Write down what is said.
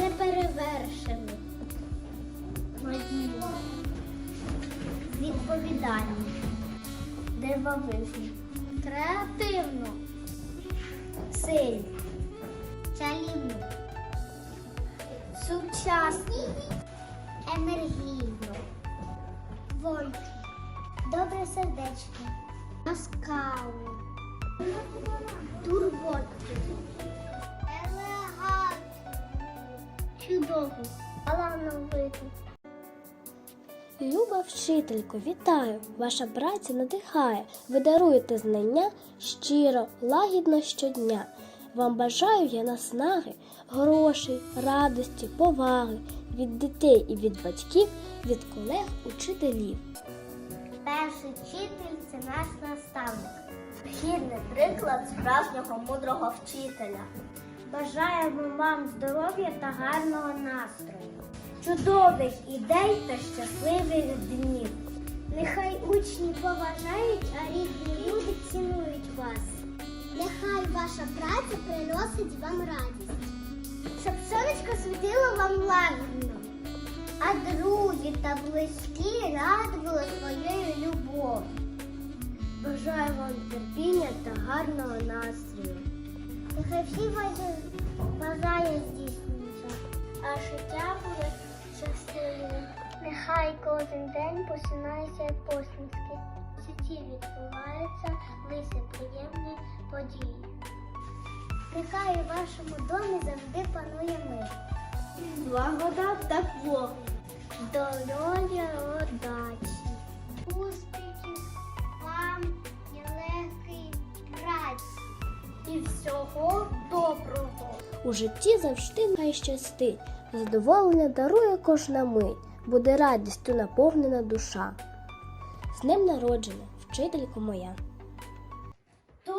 неперевершену, надійну, відповідальну, дивовижну, креативну, сильну, чарівну, сучасну, енергійну, вонку, добре сердечко, ласкаву, турботу, талановиту. Люба вчителько, вітаю! Ваша праця надихає. Ви даруєте знання щиро, лагідно щодня. Вам бажаю я наснаги, грошей, радості, поваги від дітей і від батьків, від колег, учителів. Перший вчитель це наш наставник. Гідний приклад справжнього мудрого вчителя. Бажаємо вам здоров'я та гарного настрою, чудових ідей та щасливих днів. Нехай учні поважають, а рідні люди цінують вас. Нехай ваша праця приносить вам радість. Щоб сонечко світило вам лагідно, а друзі та близькі радували своєю любов'ю. Бажаю вам терпіння та гарного настрою. Нехай всі бажання здійснюються, а життя буде щасливим. Нехай кожен день починається посмішки. В житті відбуваються лише приємні події. Нехай у вашому домі завжди панує мир. Злагода та тепло. Здоров'я удачі. І всього доброго. У житті завжди хай щастить. Задоволення дарує кожна мить, буде радістю наповнена душа. З ним народження, вчителько моя! До